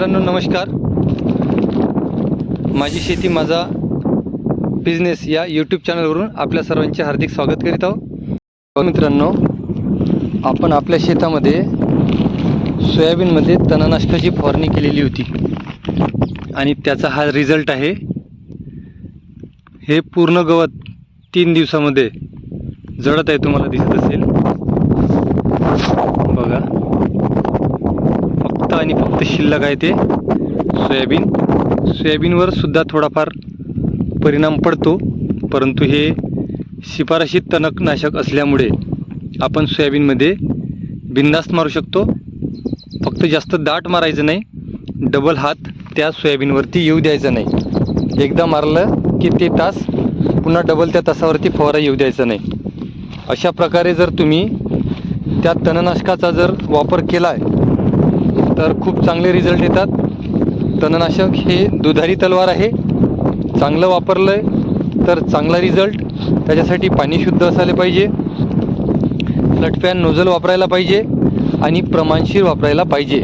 मित्रांनो नमस्कार. माझी शेती माझा बिझनेस या यूट्यूब चॅनलवरून आपल्या सर्वांचे हार्दिक स्वागत करीत आहोत. मित्रांनो आपण आपल्या शेतामध्ये सोयाबीनमध्ये तणनाशकाची फवारणी केलेली होती. आणि त्याचा हा रिझल्ट आहे हे पूर्ण गवत तीन दिवसामध्ये जळत आहे तुम्हाला दिसत असेल. बघा. आणि फक्त शिल्लक आहे ते सोयाबीन. सोयाबीनवर सुद्धा थोडाफार परिणाम पडतो परंतु हे शिफारशीत तणकनाशक असल्यामुळे आपण सोयाबीनमध्ये बिंदास्त मारू शकतो. फक्त जास्त दाट मारायचं नाही डबल हात त्या सोयाबीनवरती येऊ द्यायचा नाही. एकदा मारलं की ते तास पुन्हा डबल त्या तासावरती फवारा येऊ द्यायचा नाही. अशा प्रकारे जर तुम्ही त्या तणनाशकाचा जर वापर केला आहे तर खूप चांगले रिझल्ट येतात. तणनाशक हे दुधारी तलवार आहे. चांगलं वापरलं आहे तर चांगला रिझल्ट त्याच्यासाठी पाणी शुद्ध असायला पाहिजे. लटप्यान नोझल वापरायला पाहिजे आणि प्रमाणशीर वापरायला पाहिजे.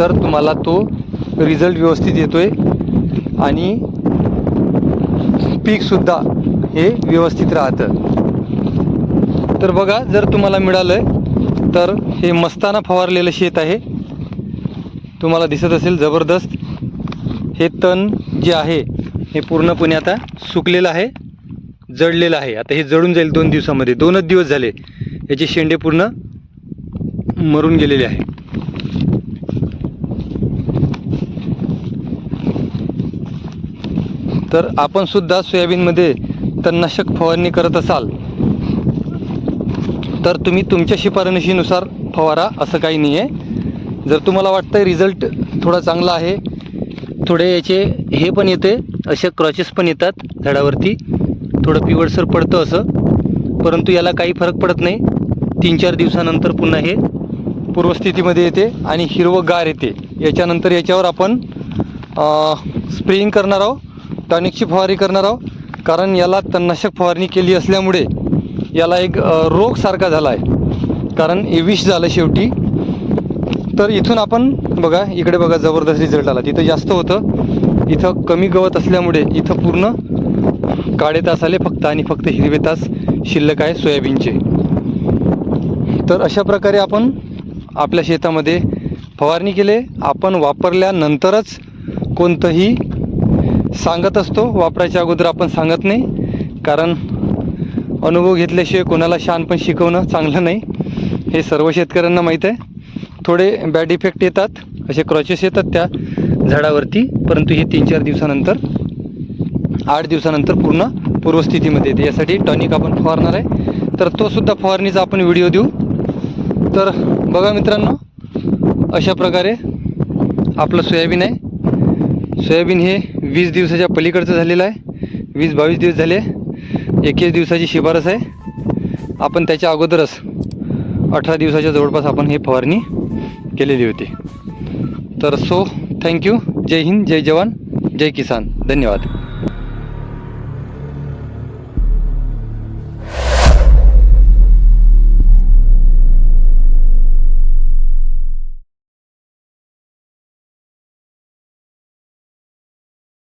तर तुम्हाला तो रिझल्ट व्यवस्थित येतो आहे आणि पीकसुद्धा हे व्यवस्थित राहतं. तर बघा जर तुम्हाला मिळालं तर हे मस्ताना फवारलेलं शेत आहे. तुम्हाला दिसत असेल जबरदस्त. हे तण जे आहे हे पूर्णपणे आता सुकलेलं आहे जळलेलं आहे. आता हे जळून जाईल दोन दिवसामध्ये. दोनच दिवस झाले. याचे शेंडे पूर्ण मरून गेलेले आहे. तर आपण सुद्धा सोयाबीनमध्ये तणनाशक फवारणी करत असाल तर तुम्ही तुमच्या शिफारशीनुसार फवारा. असं काही नाही आहे जर तुम्हाला वाटतं रिझल्ट थोडा चांगला आहे थोडे याचे हे पण येते असे क्रॉचेस पण येतात झाडावरती. थोडं पिवळसर पडतं असं. परंतु याला काही फरक पडत नाही. तीन चार दिवसानंतर पुन्हा हे पूर्वस्थितीमध्ये येते आणि हिरवंगार येते. याच्यानंतर याच्यावर आपण स्प्रेइंग करणार आहोत टॉनिकची फवारणी करणार आहोत. कारण याला तणनाशक फवारणी केली असल्यामुळे याला एक रोगसारखा झाला आहे कारण हे विष झालं शेवटी. तर इथून आपण बघा इकडे बघा जबरदस्त रिझल्ट आला. तिथं जास्त होतं. इथं कमी गवत असल्यामुळे इथं पूर्ण काळे तास आले फक्त आणि फक्त हिरवे तास शिल्लक आहे सोयाबीनचे. तर अशा प्रकारे आपण आपल्या शेतामध्ये फवारणी केले. आपण वापरल्यानंतरच कोणतंही सांगत असतो. वापरायच्या अगोदर आपण सांगत नाही. कारण अनुभव घेतल्याशिवाय कोणाला शान पण शिकवणं चांगलं नाही. हे सर्व शेतकऱ्यांना माहीत आहे. थोडे बॅड इफेक्ट येतात. असे क्रॉचेस येतात त्या झाडावरती. परंतु हे तीन चार दिवसानंतर आठ दिवसानंतर पूर्ण पूर्वस्थितीमध्ये येते. यासाठी टॉनिक आपण फवारणार आहे. तर तो सुद्धा फवारणीचा आपण व्हिडिओ देऊ. तर बघा मित्रांनो अशा प्रकारे आपलं सोयाबीन आहे. सोयाबीन हे वीस दिवसाच्या पलीकडचं झालेलं आहे. वीस बावीस दिवस झाले. एकवीस दिवसाची शिफारस आहे. आपण त्याच्या अगोदरच अठरा दिवसाच्या जवळपास आपण हे फवारणी केलेली होती. तर सो थँक्यू जय हिंद जय जवान जय किसान. धन्यवाद.